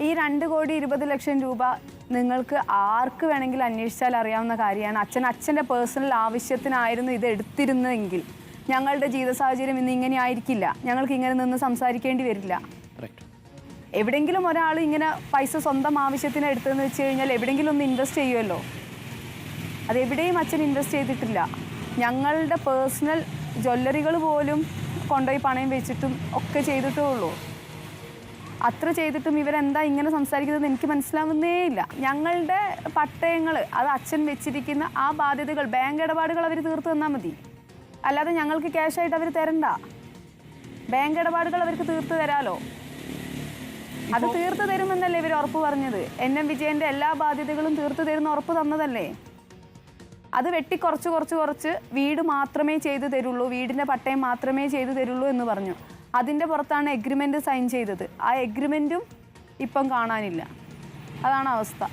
ഈ രണ്ട് കോടി ഇരുപത് ലക്ഷം രൂപ നിങ്ങൾക്ക് ആർക്ക് വേണമെങ്കിലും അന്വേഷിച്ചാൽ അറിയാവുന്ന കാര്യമാണ്. അച്ഛൻ അച്ഛന്റെ പേഴ്സണൽ ആവശ്യത്തിനായിരുന്നു ഇത് എടുത്തിരുന്നതെങ്കിൽ ഞങ്ങളുടെ ജീവിത സാഹചര്യം ഇന്ന് ഇങ്ങനെ ആയിരിക്കില്ല. ഞങ്ങൾക്ക് ഇങ്ങനെ നിന്ന് സംസാരിക്കേണ്ടി വരില്ല. എവിടെങ്കിലും ഒരാൾ ഇങ്ങനെ പൈസ സ്വന്തം ആവശ്യത്തിന് എടുത്തതെന്ന് വെച്ച് കഴിഞ്ഞാൽ എവിടെങ്കിലും ഒന്ന് ഇൻവെസ്റ്റ് ചെയ്യുമല്ലോ. അതെവിടെയും അച്ഛൻ ഇൻവെസ്റ്റ് ചെയ്തിട്ടില്ല. ഞങ്ങളുടെ പേഴ്സണൽ ജ്വല്ലറികൾ പോലും കൊണ്ടുപോയി പണയം വെച്ചിട്ടും ഒക്കെ ചെയ്തിട്ടേ ഉള്ളൂ. അത്ര ചെയ്തിട്ടും ഇവരെന്താ ഇങ്ങനെ സംസാരിക്കുന്നത് എനിക്ക് മനസ്സിലാവുന്നേ ഇല്ല. ഞങ്ങളുടെ പട്ടയങ്ങൾ അത് അച്ഛൻ വെച്ചിരിക്കുന്ന ആ ബാധ്യതകൾ ബാങ്ക് ഇടപാടുകൾ അവർ തീർത്തു തന്നാൽ മതി. അല്ലാതെ ഞങ്ങൾക്ക് ക്യാഷായിട്ട് അവർ തരണ്ട. ബാങ്ക് ഇടപാടുകൾ അവർക്ക് തീർത്ത് തരാലോ. അത് തീർത്തു തരുമെന്നല്ലേ ഇവർ ഉറപ്പ് പറഞ്ഞത്. എൻ എം വിജയന്റെ എല്ലാ ബാധ്യതകളും തീർത്തു തരുന്ന ഉറപ്പ് തന്നതല്ലേ? അത് വെട്ടി കുറച്ച് കുറച്ച് കുറച്ച് വീട് മാത്രമേ ചെയ്തു തരുള്ളൂ. വീടിന്റെ പട്ടയം മാത്രമേ ചെയ്തു തരുള്ളൂ എന്ന് പറഞ്ഞു. അതിന്റെ പുറത്താണ് എഗ്രിമെന്റ് സൈൻ ചെയ്തത്. ആ എഗ്രിമെന്റും ഇപ്പം കാണാനില്ല. അതാണ് അവസ്ഥ.